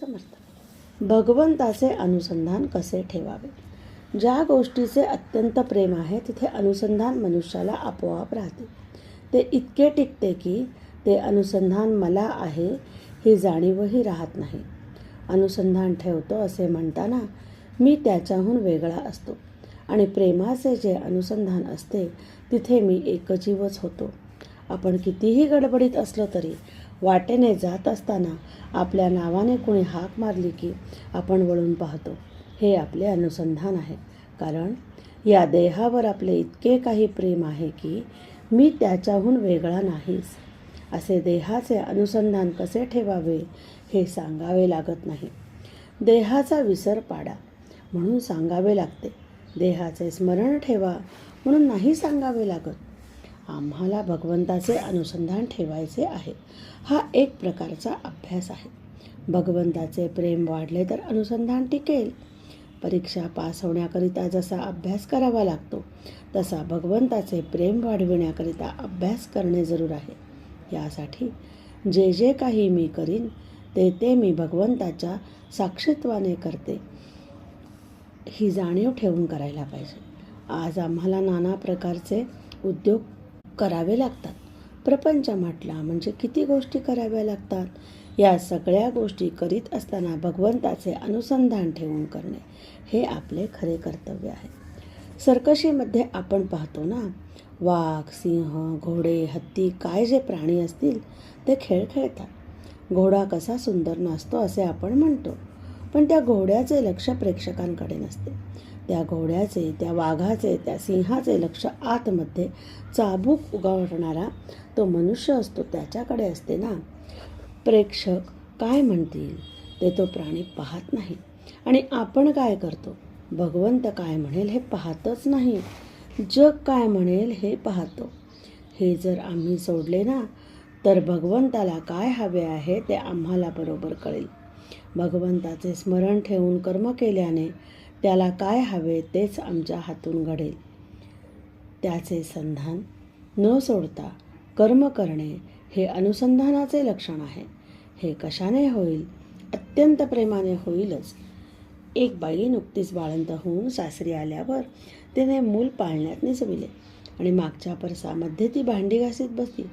समर्थ. भगवंताचे अनुसंधान कसे ठेवावे? ज्या गोष्टीचे अत्यंत प्रेम आहे तिथे अनुसंधान मनुष्याला आपोआप राहते. ते इतके टिकते की ते अनुसंधान मला आहे ही जाणीवही राहत नाही. अनुसंधान ठेवतो असे म्हणताना मी त्याच्याहून वेगळा असतो. आणि प्रेमाचे जे अनुसंधान असते तिथे मी एकजीवच होतो. आपण कितीही गडबडीत असलो तरी वाटेने जात असताना आपल्या नावाने कोणी हाक मारली की आपण वळून पाहतो. हे आपले अनुसंधान आहे. कारण या देहावर आपले इतके काही प्रेम आहे की मी त्याच्याहून वेगळा नाहीच. असे देहाचे अनुसंधान कसे ठेवावे हे सांगावे लागत नाही. देहाचा विसर पाडा म्हणून सांगावे लागते. देहाचे स्मरण ठेवा म्हणून नाही सांगावे लागत. आम्हाला भगवंताचे अनुसंधान ठेवायचे आहे. हा एक प्रकारचा अभ्यास आहे. भगवंताचे प्रेम वाढले तर अनुसंधान टिकेल. परीक्षा पास होण्याकरिता जसा अभ्यास करावा लागतो तसा भगवंताचे प्रेम वाढविण्याकरिता अभ्यास करणे जरूर आहे. यासाठी जे जे काही मी करीन ते ते मी भगवंताच्या साक्षीत्वाने करते. ही जाणीव ठेवून करायला पाहिजे. आज आम्हाला नाना प्रकारचे उद्योग करावे लागतात. प्रपंच म्हटला म्हणजे किती गोष्टी कराव्या लागतात? या सगळ्या गोष्टी करीत असताना भगवंताचे अनुसंधान ठेवून करणे हे आपले खरे कर्तव्य आहे. सर्कशीमध्ये आपण पाहतो ना वाघ सिंह घोडे हत्ती काय जे प्राणी असतील ते खेळ खेळतात. घोडा कसा सुंदर नाचतो असे आपण म्हणतो पण त्या घोड्याचे लक्ष प्रेक्षकांकडे नसते. त्या घोड्याचे त्या वाघाचे त्या सिंहाचे लक्ष आतमध्ये चाबूक उगावणारा तो मनुष्य असतो त्याच्याकडे असते ना. प्रेक्षक काय म्हणतील? ते तो प्राणी पाहत नाही. आणि आपण काय करतो? भगवंत काय म्हणेल हे पाहतच नाही. जग काय म्हणेल हे पाहतो. हे जर आम्ही सोडले ना तर भगवंताला काय हवे आहे ते आम्हाला बरोबर कळेल. भगवंताचे स्मरण ठेवून कर्म केल्याने त्याला काय हवे तेच आमच्या हातून घडेल. त्याचे संधान न सोडता कर्म करणे हे अनुसंधानाचे लक्षण आहे. हे कशाने होईल? अत्यंत प्रेमाने होईलच. एक बाई नुकतीच बाळंत होऊन सासरी आल्यावर तिने मूल पाळण्यात निजविले आणि मागच्या परसामध्ये ती भांडी घासीत बसली.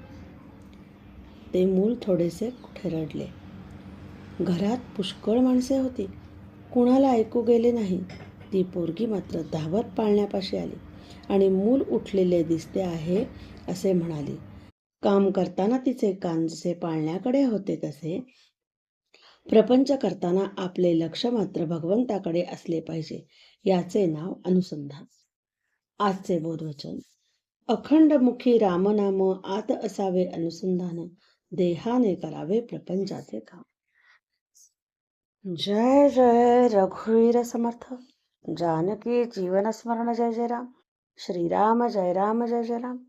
ते मूल थोडेसे कुठे रडले. घरात पुष्कळ माणसे होती. कुणाला ऐकू गेले नाही. ती पोरगी मात्र धावत पाळण्यापाशी आली आणि मूल उठलेले दिसते आहे असे म्हणाली. काम करताना तिचे कान जसे पाळण्याकडे होते तसे प्रपंच करताना आपले लक्ष मात्र भगवंताकडे असले पाहिजे याचे नाव अनुसंधान. आजचे बोधवचन. अखंडमुखी रामनाम आत असावे अनुसंधान. देहाने करावे प्रपंचाचे काम. जय जय रघुवीर समर्थ। जानकी जीवन स्मरण जय जय राम। श्रीराम जय राम जय जय राम।